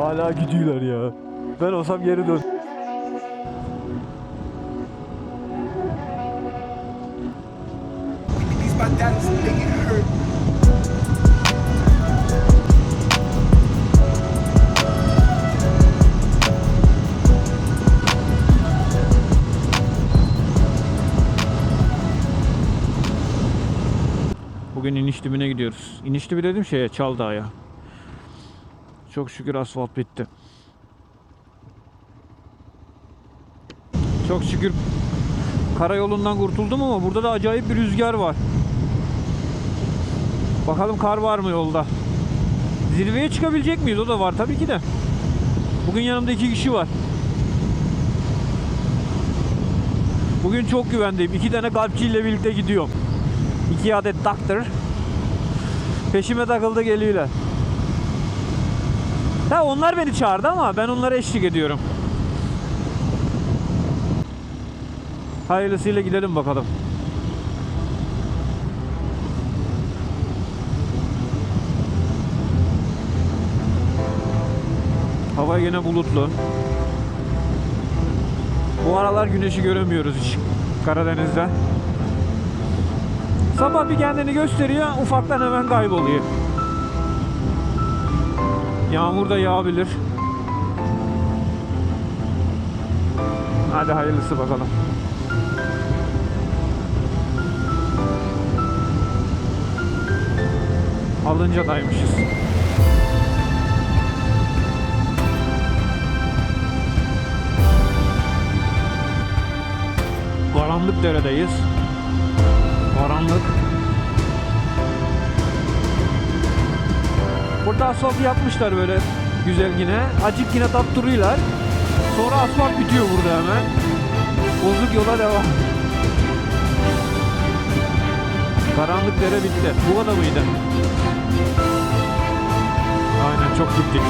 Hala gidiyorlar ya. Ben olsam geri dön. Bugün iniş dibine gidiyoruz. İniş dibi dedim şeye Çaldağ'a. Çok şükür asfalt bitti. Çok şükür karayolundan kurtuldum ama burada da acayip bir rüzgar var. Bakalım kar var mı yolda? Zirveye çıkabilecek miyiz? O da var tabii ki de. Bugün yanımda iki kişi var. Bugün çok güvendeyim. İki tane kalpçiyle birlikte gidiyorum. İki adet doctor. Peşime takıldı geliyorlar. Ha onlar beni çağırdı ama ben onlara eşlik ediyorum. Hayırlısıyla gidelim bakalım. Hava yine bulutlu. Bu aralar güneşi göremiyoruz hiç Karadeniz'de. Sabah bir kendini gösteriyor, ufaktan hemen kayboluyor. Yağmur da yağabilir. Hadi hayırlısı bakalım. Alınca'daymışız. Karanlık deredeyiz. Karanlık. Burada asfalt yapmışlar böyle güzel yine. Acık yine tattırıyorlar. Sonra asfalt bitiyor burada hemen. Bozuk yola devam. Karanlık dere bitti. Bu kadar mıydı? Aynen çok gittik.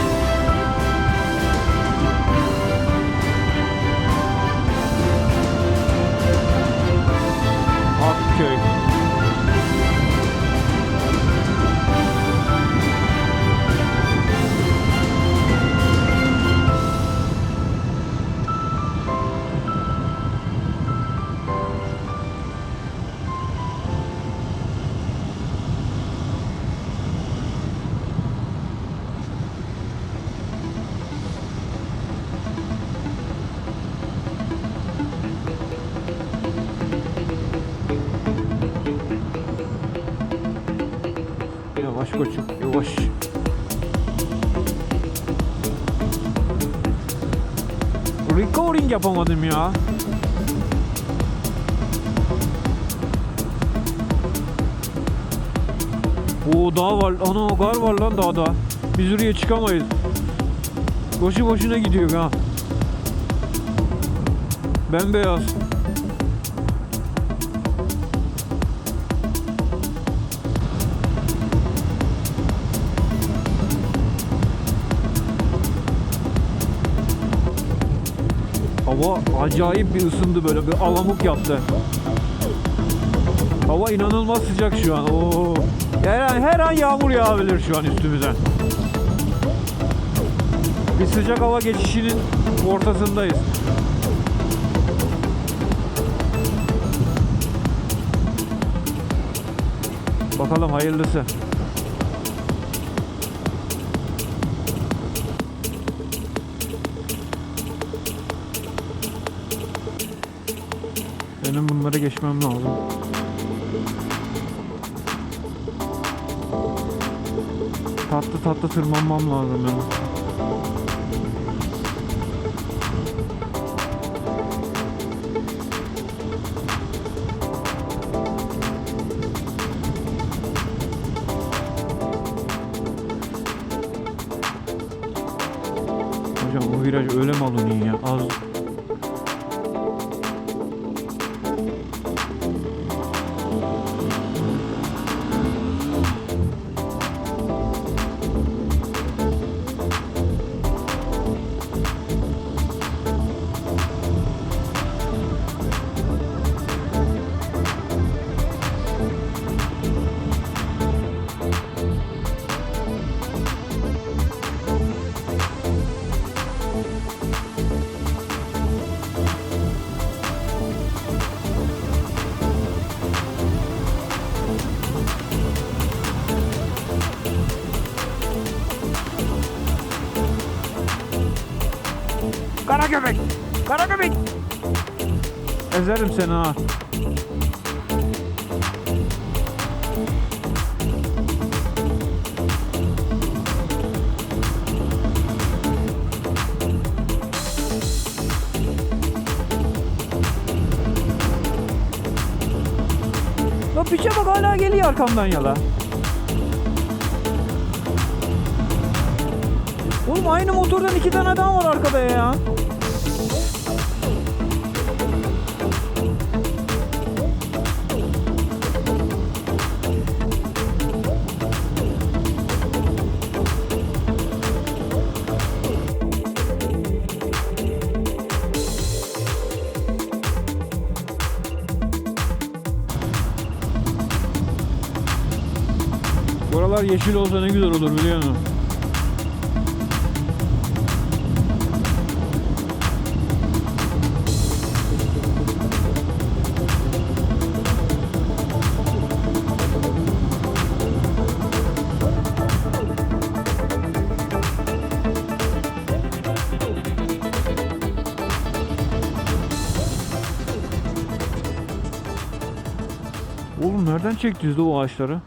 Akköy. Yavaş koçum, yavaş. Recording yapamadım ya. Oo dağ var. Ana gar var lan dağda. Biz oraya çıkamayız. Boşu boşuna gidiyor ha. Bembeyaz. Hava acayip bir ısındı böyle bir alamuk yaptı. Hava inanılmaz sıcak şu an. Oo. Her an, her an yağmur yağabilir şu an üstümüze. Bir sıcak hava geçişinin ortasındayız. Bakalım hayırlısı. Benim bunları geçmem lazım. Tatlı tatlı tırmanmam lazım benim. Hocam bu viraj öyle mi alınıyor ya? Az Köpek. Kara köpek. Ezerim seni ha. La piçe bak hala geliyor arkamdan yala. Oğlum aynı motordan iki tane daha var arkada ya. Buralar yeşil olsa ne güzel olur biliyor musun? Oğlum nereden çektiniz de o ağaçları?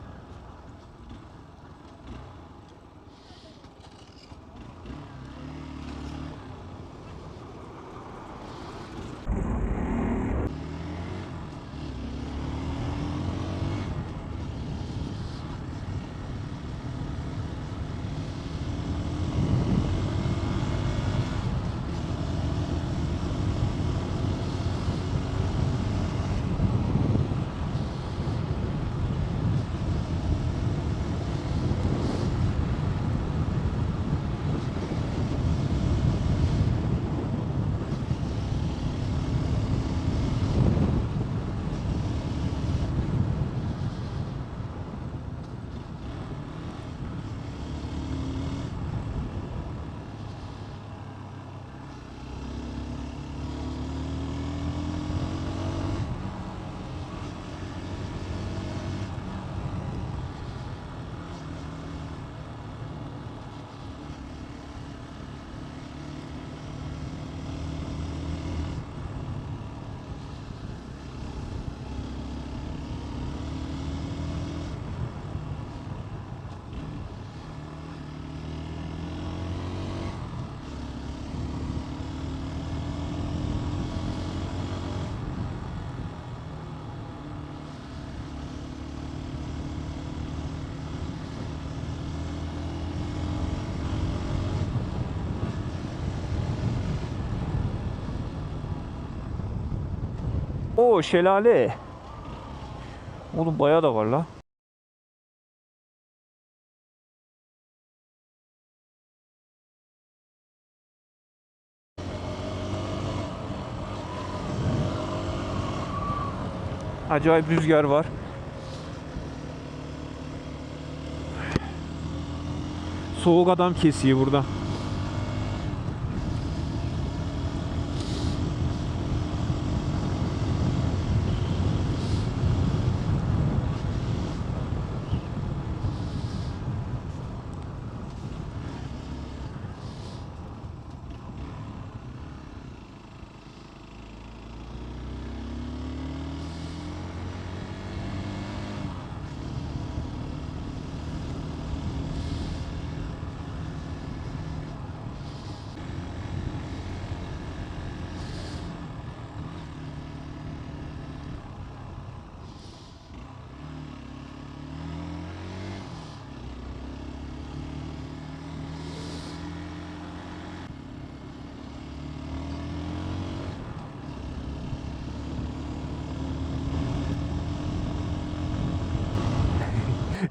Şelale. Oğlum bayağı da var la. Acayip rüzgar var. Soğuk adam kesiyor burada.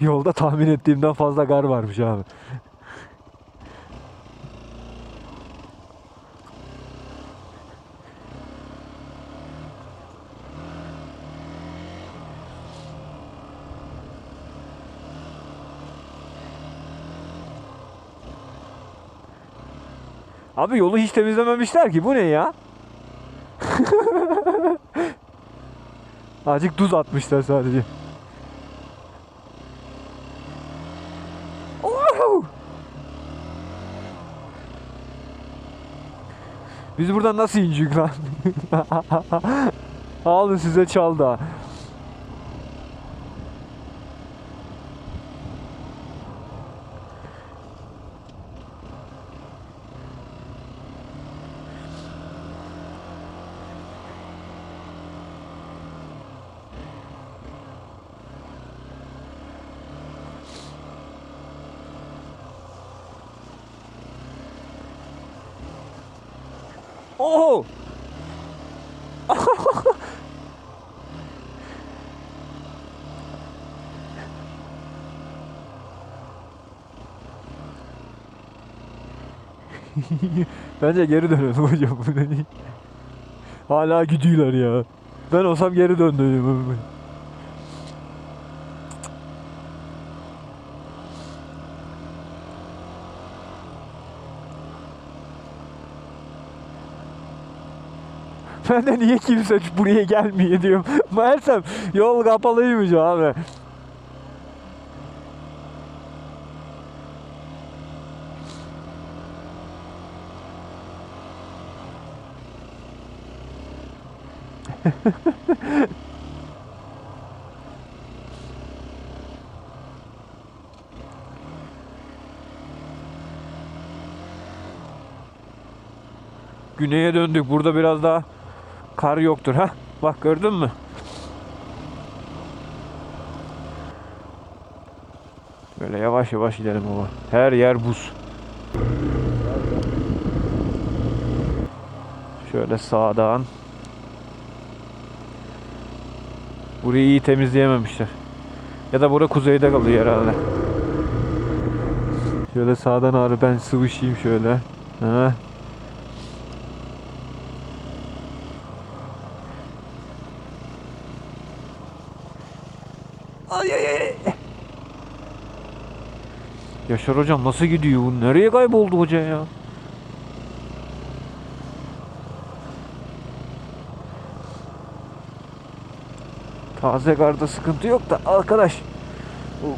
Yolda tahmin ettiğimden fazla gar varmış abi. Abi yolu hiç temizlememişler ki. Bu ne ya? Azıcık tuz atmışlar sadece. Biz buradan nasıl inecek lan? Alın size çaldı ha. Oh! Bence geri dönelim hocam. Hala gidiyorlar ya. Ben olsam geri döndüm. Ben de niye kimse buraya gelmiyor diyorum. Meğersem yol kapalıymış abi. Güneye döndük. Burada biraz daha kar yoktur ha. Bak gördün mü? Böyle yavaş yavaş gidelim baba. Her yer buz. Şöyle sağdan. Burayı iyi temizleyememişler. Ya da bura kuzeyde kalıyor herhalde. Şöyle sağdan ağrı ben sıvışayım şöyle. Ha. Yaşar hocam nasıl gidiyor bu? Nereye kayboldu hoca ya? Taze garda sıkıntı yok da arkadaş. Bu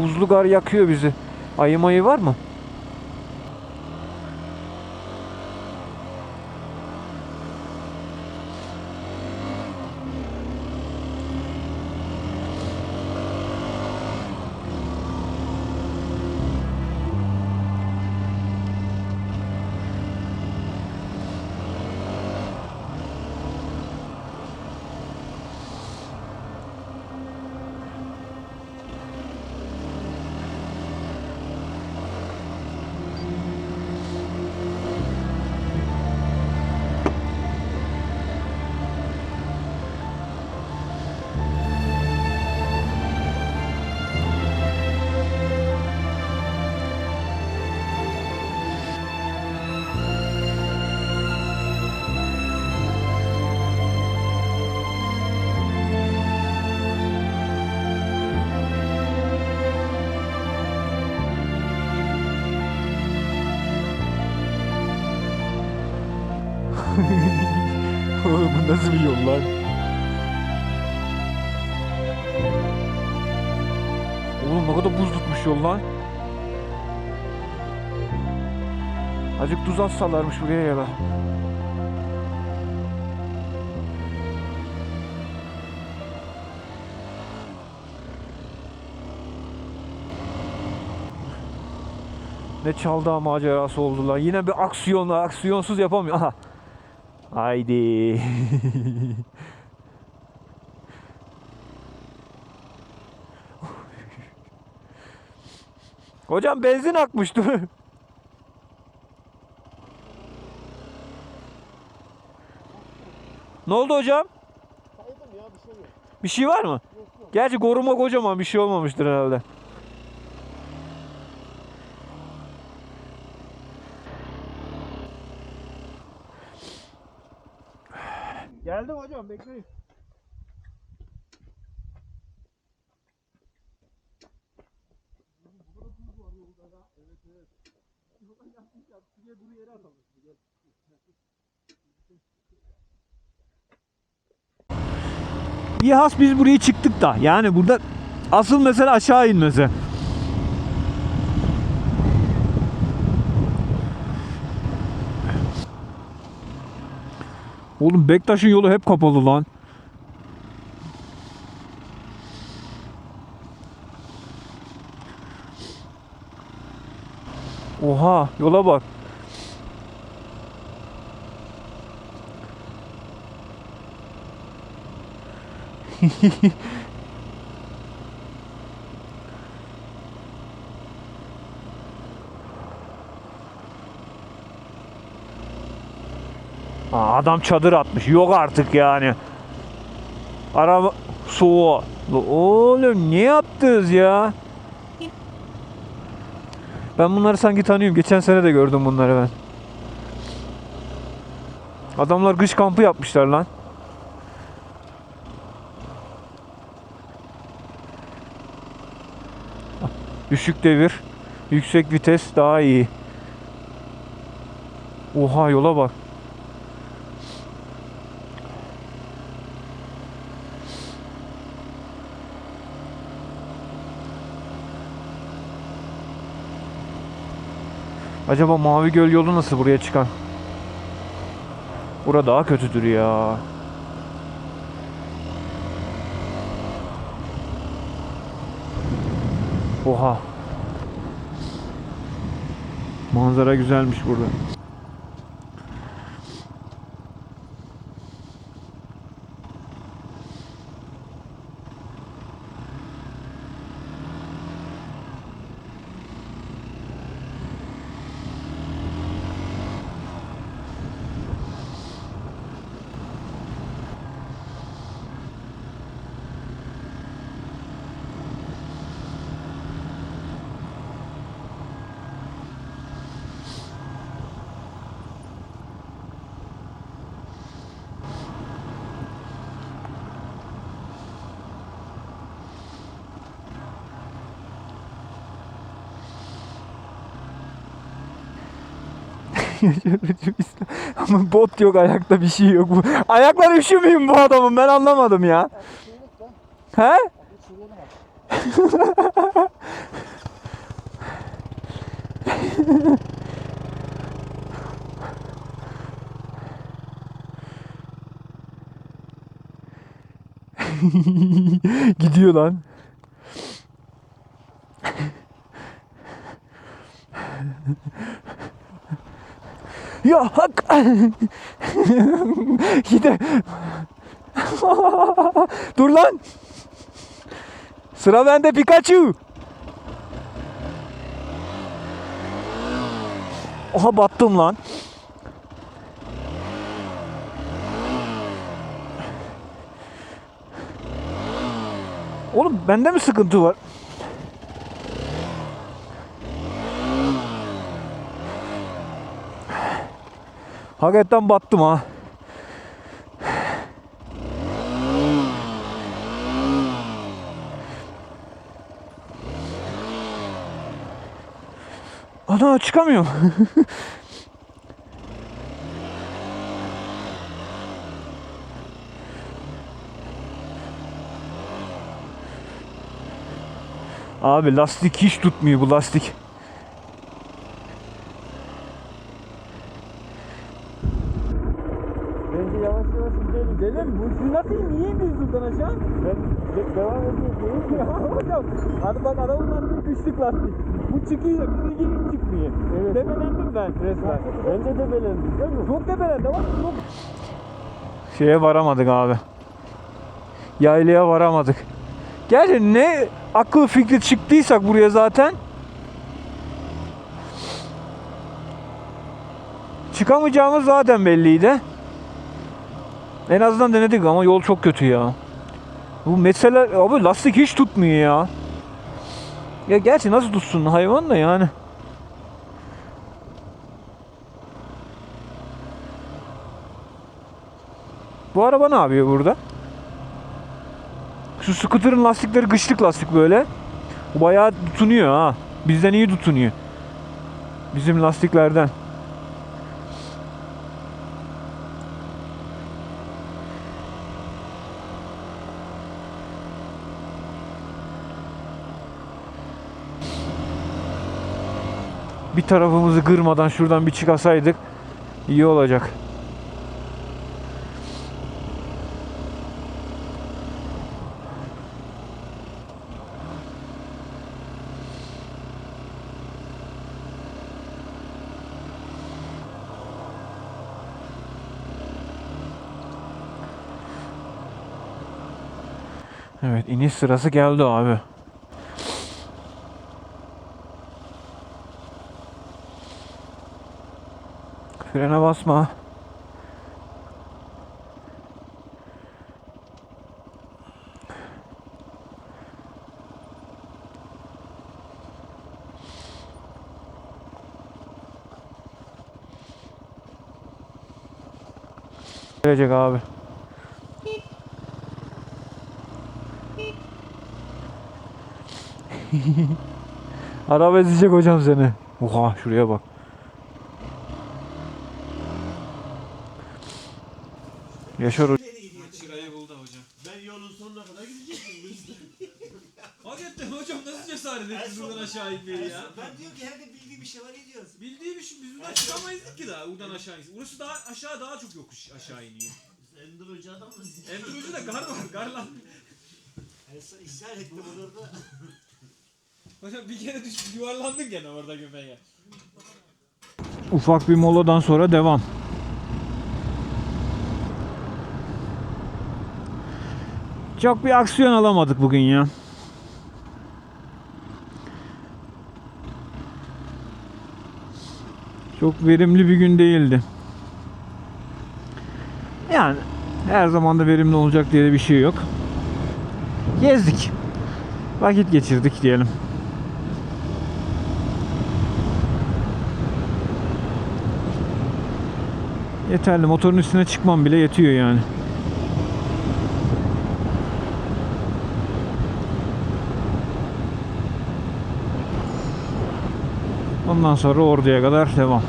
buzlu gar yakıyor bizi. Ayı mayı var mı? Lan? Oğlum ne kadar buz tutmuş yol lan. Azıcık tuz atsalarmış buraya ya da. Ne çaldığı macerası oldu lan. Yine bir aksiyon, aksiyonsuz yapamıyor. Aha. Haydi. Hocam benzin akmıştı. ne oldu hocam? Saydım ya bir şey yok. Bir şey var mı? Yok yok. Gerçi koruma kocaman bir şey olmamıştır herhalde. Hocam bekleyin. Bir has biz buraya çıktık da. Yani burada asıl mesele aşağı inmesi. Oğlum Bektaş'ın yolu hep kapalı lan. Oha yola bak. adam çadır atmış. Yok artık yani. Araba soğuğa. Oğlum ne yaptınız ya? Ben bunları sanki tanıyorum. Geçen sene de gördüm bunları ben. Adamlar kış kampı yapmışlar lan. Düşük devir, yüksek vites daha iyi. Oha yola bak. Acaba Mavi Göl yolu nasıl buraya çıkan? Bura daha kötüdür ya. Oha. Manzara güzelmiş burada. Ama bot yok ayakta bir şey yok. Ayaklar üşümüyor bu adamın ben anlamadım ya. He? Gidiyor lan. Ya hak. Yine. Dur lan. Sıra bende Pikachu. Oha battım lan. Oğlum bende mi sıkıntı var? Hakikaten battım ha. Ana çıkamıyorum. Abi lastik hiç tutmuyor bu lastik. Bence yavaş yavaş gidelim. Gidelim. Bu siz nasıl niye indiniz buradan aşağı? Ben de- devam ediyorum değil mi? Hocam hadi bak adamın lastiği düştük lastik. Bu çıkıyor bizdeki hiç çıkmıyor. Evet. Debelendim ben resmen. Ben de debelendim değil mi? Çok debelendim ama çok... Şeye varamadık abi. Yaylaya varamadık. Gerçi ne akıl fikri çıktıysak buraya zaten çıkamayacağımız zaten belliydi. En azından denedik ama yol çok kötü ya. Bu mesela abi lastik hiç tutmuyor ya. Ya gerçi nasıl tutsun hayvan da yani. Bu araba ne yapıyor burada? Şu scooter'ın lastikleri kışlık lastik böyle. Bayağı tutunuyor ha. Bizden iyi tutunuyor. Bizim lastiklerden. bir tarafımızı kırmadan şuradan bir çıkasaydık iyi olacak. Evet iniş sırası geldi abi. Frene basma. Gelecek abi. Araba ezecek hocam seni. Oha şuraya bak. Yaşar hocam. Çırayı buldu hocam. Ben yolun sonuna kadar gidecektim. Hakikaten hocam nasıl cesaret ettiniz buradan aşağı inmeyi ya? Ben diyor ki herhalde bildiği bir şey var ediyoruz. Bildiğim iş biz buradan çıkamayız ki daha buradan aşağı insin. Burası daha aşağı daha çok yokuş aşağı iniyor. Endurucu adam mısın? Endürocu da gar var gar lan. Yani sana isyan ettim orada. Hocam bir kere düş yuvarlandın gene orada göbeğe. Ufak bir moladan sonra devam. Çok bir aksiyon alamadık bugün ya. Çok verimli bir gün değildi. Yani her zaman da verimli olacak diye bir şey yok. Gezdik. Vakit geçirdik diyelim. Yeterli. Motorun üstüne çıkmam bile yetiyor yani. Ondan sonra orduya kadar devam.